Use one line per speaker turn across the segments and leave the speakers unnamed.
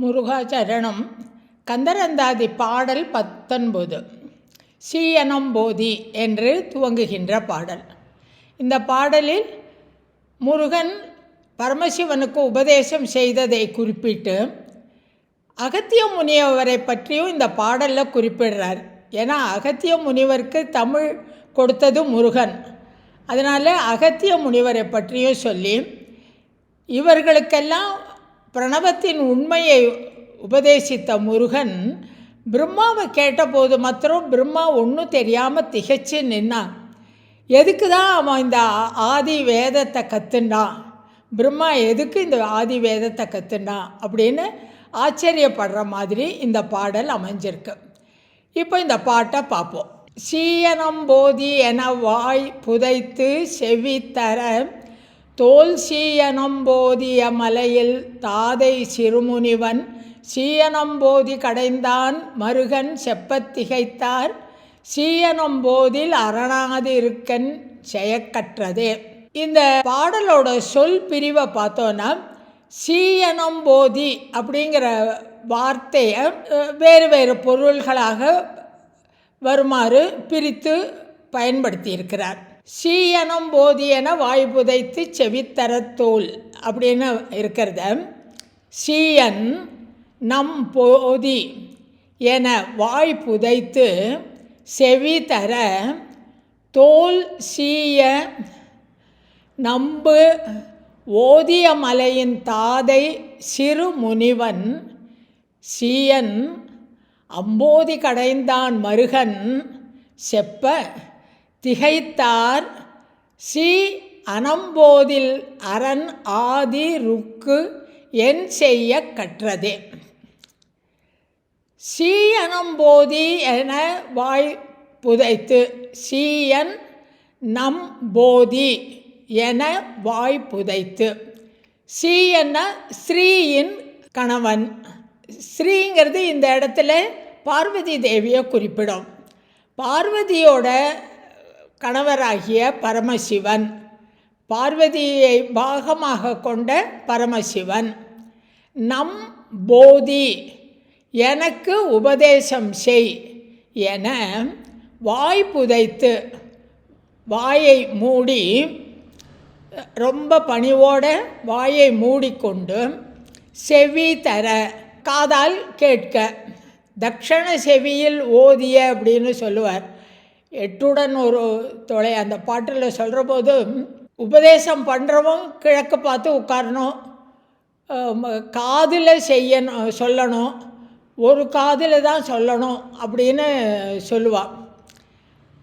முருகாச்சரணம் கந்தரந்தாதி பாடல் பத்தொன்பது. சீயனம் போதி என்று துவங்குகின்ற பாடல். இந்த பாடலில் முருகன் பரமசிவனுக்கு உபதேசம் செய்ததை குறிப்பிட்டு அகத்திய முனிவரை பற்றியும் இந்த பாடலில் குறிப்பிடுறார். ஏன்னா அகத்திய முனிவருக்கு தமிழ் கொடுத்தது முருகன். அதனால் அகத்திய முனிவரை பற்றியும் சொல்லி இவர்களுக்கெல்லாம் பிரணவத்தின் உண்மையை உபதேசித்த முருகன் பிரம்மாவை கேட்டபோது மாத்திரம் பிரம்மா ஒன்றும் தெரியாமல் திகைச்சு நின்னான். எதுக்கு தான் அவன் இந்த ஆதி வேதத்தை கற்றுண்டான் பிரம்மா எதுக்கு இந்த ஆதி வேதத்தை கற்றுண்டான் அப்படின்னு ஆச்சரியப்படுற மாதிரி இந்த பாடல் அமைஞ்சிருக்கு. இப்போ இந்த பாட்டை பார்ப்போம். சீயனம் போதி என வாய் புதைத்து செவித்தர தோல் சீயனம்போதிய மலையில் தாதை சிறுமுனிவன் சீயனம்போதி கடைந்தான் மருகன் செப்பத்திகைத்தார் சீயனம்போதில் அரணாதிருக்கன் செயக்கற்றதே. இந்த பாடலோட சொல் பிரிவை பார்த்தோன்னா சீயனம்போதி அப்படிங்கிற வார்த்தையை வேறு வேறு பொருள்களாக வருமாறு பிரித்து பயன்படுத்தியிருக்கிறார். சீயனம் போதியன வாய் புதைத்து செவித்தரத்தோல் அப்படின்னு இருக்கிறத. சீயன் நம் போதி என வாய் புதைத்து செவி தர தோல் சீய நம்பு ஓதிய மலையின் தாதை சிறு முனிவன் சீயன் அம்போதி கடைந்தான் மருகன் செப்ப திகைத்தார் ஸ்ரீ அனம்போதில் அரண் ஆதி ருக்கு என் செய்ய கற்றதே. சீயனம்போதி என வாய் புதைத்து சீயன் நம் போதி என வாய் புதைத்து சீயன ஸ்ரீயின் கணவன். ஸ்ரீங்கிறது இந்த இடத்துல பார்வதி தேவியை குறிப்பிடும். பார்வதியோட கணவராகிய பரமசிவன். பார்வதியை பாகமாக கொண்ட பரமசிவன். நம் போதி எனக்கு உபதேசம் செய் என வாய் புதைத்து வாயை மூடி ரொம்ப பணிவோட வாயை மூடிக்கொண்டு செவி தர காதால் கேட்க. தக்ஷண செவியில் ஓதிய அப்படின்னு சொல்லுவார். எட்டுடன் ஒரு தொலை அந்த பாட்டில் சொல்கிற போது உபதேசம் பண்ணுறவன் கிழக்கு பார்த்து உட்காரணும். காதில் செய்யணும் சொல்லணும். ஒரு காதில் தான் சொல்லணும் அப்படின்னு சொல்லுவாள்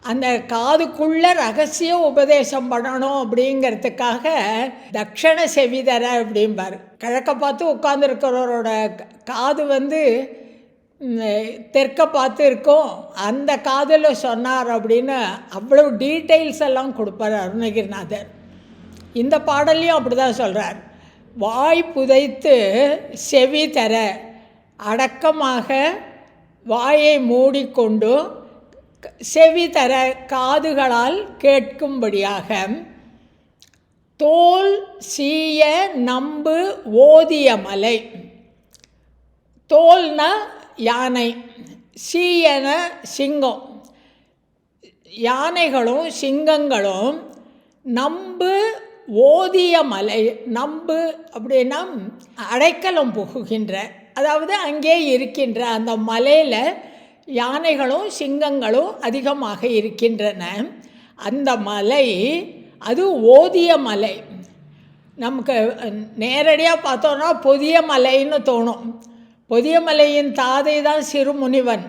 அந்த காதுக்குள்ளே ரகசிய உபதேசம் பண்ணணும் அப்படிங்கிறதுக்காக தக்ஷண செவிதர அப்படிம்பார். கிழக்க பார்த்து உட்காந்துருக்கிறவரோட காது வந்து தெற்க பார்த்துருக்கோம் அந்த காதில் சொன்னார் அப்படின்னு அவ்வளோ டீட்டெயில்ஸ் எல்லாம் கொடுப்பார் அருணகிரிநாதர். இந்த பாடல்லையும் அப்படி தான் சொல்கிறார் வாய் புதைத்து செவி தர அடக்கமாக வாயை மூடிக்கொண்டு செவி தர காதுகளால் கேட்கும்படியாக தோல் சீய நம்பு ஓதிய மலை. தோல்னா யானை சீயன சிங்கம். யானைகளும் சிங்கங்களும் நம்பு ஓதிய மலை நம்பு அப்படின்னா அடைக்கலம் புகுகின்ற அதாவது அங்கே இருக்கின்ற அந்த மலையில் யானைகளும் சிங்கங்களும் அதிகமாக இருக்கின்றன. அந்த மலை அது ஓதிய மலை. நமக்கு நேரடியாக பார்த்தோன்னா புதிய மலைன்னு தோணும். பொதிய மலையின் தாதை தான் சிறு முனிவன்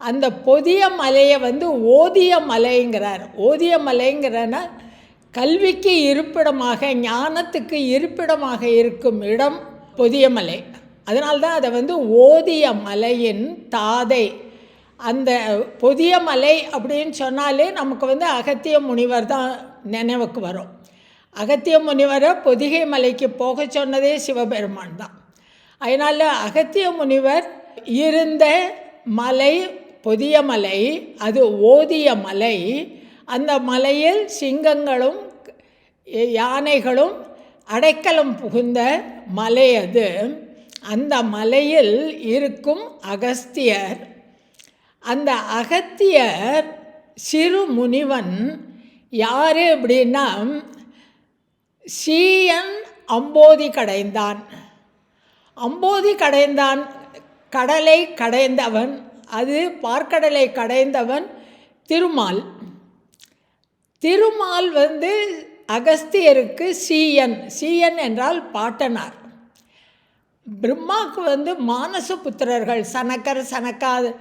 அந்த பொதிய மலையை வந்து ஓதிய மலைங்கிறார் ஓதிய மலைங்கிறனா கல்விக்கு இருப்பிடமாக ஞானத்துக்கு இருப்பிடமாக இருக்கும் இடம் பொதிய மலை அதனால்தான் அதை வந்து ஓதிய மலையின் தாதை. அந்த பொதிய மலை அப்படின்னு சொன்னாலே நமக்கு வந்து அகத்திய முனிவர் தான் நினைவுக்கு வரும். அகத்திய முனிவரை பொதிகை மலைக்கு போக சொன்னதே சிவபெருமான் தான். அதனால் அகத்திய முனிவர் இருந்த மலை பொதிய மலை அது ஓதிய மலை. அந்த மலையில் சிங்கங்களும் யானைகளும் அடைக்கலம் புகுந்த மலை அது. அந்த மலையில் இருக்கும் அகஸ்தியர். அந்த அகத்தியர் சிறு முனிவன் யார் அப்படின்னா சீயன் அம்போதி கடைந்தான். அம்போதி கடைந்தான் கடலை கடைந்தவன் அது பார்க்கடலை கடைந்தவன் திருமால். திருமால் வந்து அகஸ்தியருக்கு சீயன் சீயன் என்றால் பாட்டனார். பிரம்மாவுக்கு வந்து மானச புத்திரர்கள் சனக்கர் சனக்காதி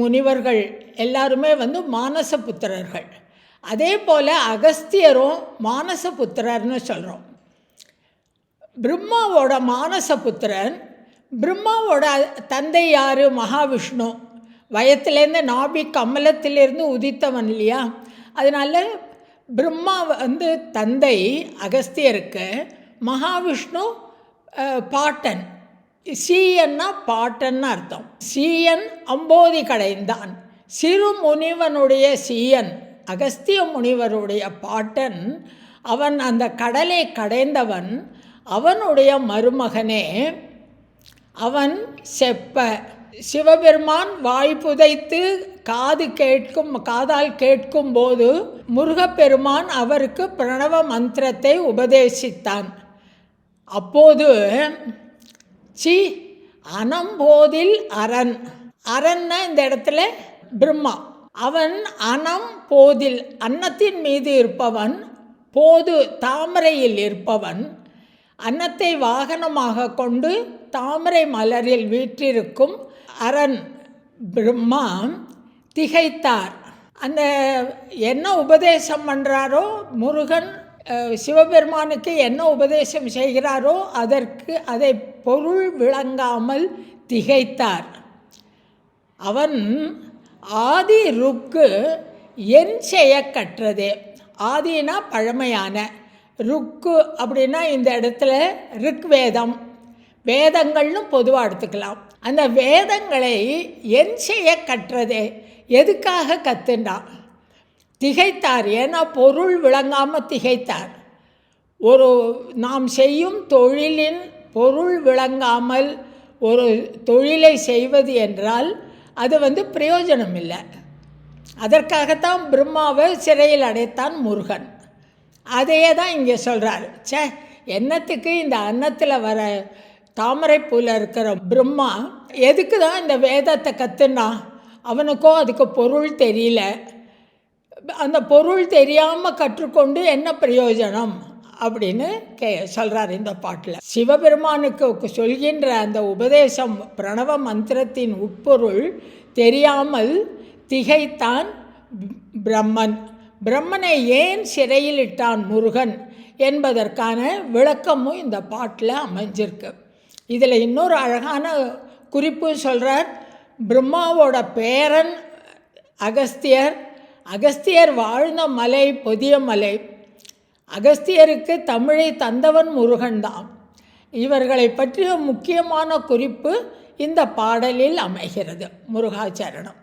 முனிவர்கள் எல்லாருமே வந்து மானச புத்திரர்கள். அதே போல் அகஸ்தியரும் மானச புத்திரர்னு சொல்கிறோம் பிரம்மாவோட மானச புத்திரன் பிரம்மாவோட தந்தை யார்? மகாவிஷ்ணு. வயத்துலேருந்து நாபி கமலத்திலேருந்து உதித்தவன் இல்லையா? அதனால் பிரம்மா வந்து தந்தை அகஸ்தியருக்கு. மகாவிஷ்ணு பாட்டன். சீயன்னா பாட்டன்னு அர்த்தம். சீயன் அம்போதி கடைந்தான். சிறு முனிவனுடைய சீயன் அகஸ்திய முனிவருடைய பாட்டன் அவன் அந்த கடலை கடைந்தவன் அவனுடைய மருமகனே அவன் செப்ப. சிவபெருமான் வாய் புதைத்து காது கேட்கும் காதால் கேட்கும் போது முருகப்பெருமான் அவருக்கு பிரணவ மந்திரத்தை உபதேசித்தான். அப்போது சி அனம்போதில் அரண். அரன்னா இந்த இடத்துல பிரம்மா. அவன் அனம் போதில் அன்னத்தின் மீது இருப்பவன் போது தாமரையில் இருப்பவன் அன்னத்தை வாகனமாக கொண்டு தாமரை மலரில் வீற்றிருக்கும் அரண் பிரம்மா திகைத்தார். அந்த என்ன உபதேசம் பண்ணுறாரோ முருகன் சிவபெருமானுக்கு என்ன உபதேசம் செய்கிறாரோ அதற்கு அதை பொருள் விளங்காமல் திகைத்தார். அவன் ஆதி ருக்கு என் செய்ய கற்றதே ஆதினா பழமையான. ருக்கு அப்படின்னா இந்த இடத்துல ரிக்வேதம் வேதங்கள்னு பொதுவாக எடுத்துக்கலாம். அந்த வேதங்களை என் செய்ய கற்றதே. எதுக்காக கத்துண்டான் திகைத்தார். ஏன்னா பொருள் விளங்காமல் திகைத்தார். ஒரு நாம் செய்யும் தொழிலின் பொருள் விளங்காமல் ஒரு தொழிலை செய்வது என்றால் அது வந்து பிரயோஜனம் இல்லை அதற்காகத்தான் பிரம்மாவை சிறையில் அடைத்தான் முருகன். அதையே தான் இங்கே சொல்கிறார் ச்சே என்னத்துக்கு இந்த அன்னத்தில் வர தாமரைப்பூவில் இருக்கிற பிரம்மா எதுக்கு தான் இந்த வேதத்தை கற்றுனா அவனுக்கோ அதுக்கு பொருள் தெரியல. அந்த பொருள் தெரியாமல் கற்றுக்கொண்டு என்ன பிரயோஜனம்? அப்படின்னு கே சொல்கிறார் இந்த பாட்டில். சிவபெருமானுக்கு சொல்கின்ற அந்த உபதேசம் பிரணவ மந்திரத்தின் உட்பொருள் தெரியாமல் திகைத்தான் பிரம்மன். பிரம்மனை ஏன் சிறையில் இட்டான் முருகன் என்பதற்கான விளக்கமும் இந்த பாட்டில் அமைஞ்சிருக்கு. இதில் இன்னொரு அழகான குறிப்பு சொல்கிறார் பிரம்மாவோட பேரன் அகஸ்தியர் அகஸ்தியர் வாழ்ந்த மலை புதிய மலை. அகஸ்தியருக்கு தமிழை தந்தவன் முருகன் தான். இவர்களை பற்றிய முக்கியமான குறிப்பு இந்த பாடலில் அமைகிறது. முருகாச்சரணம்.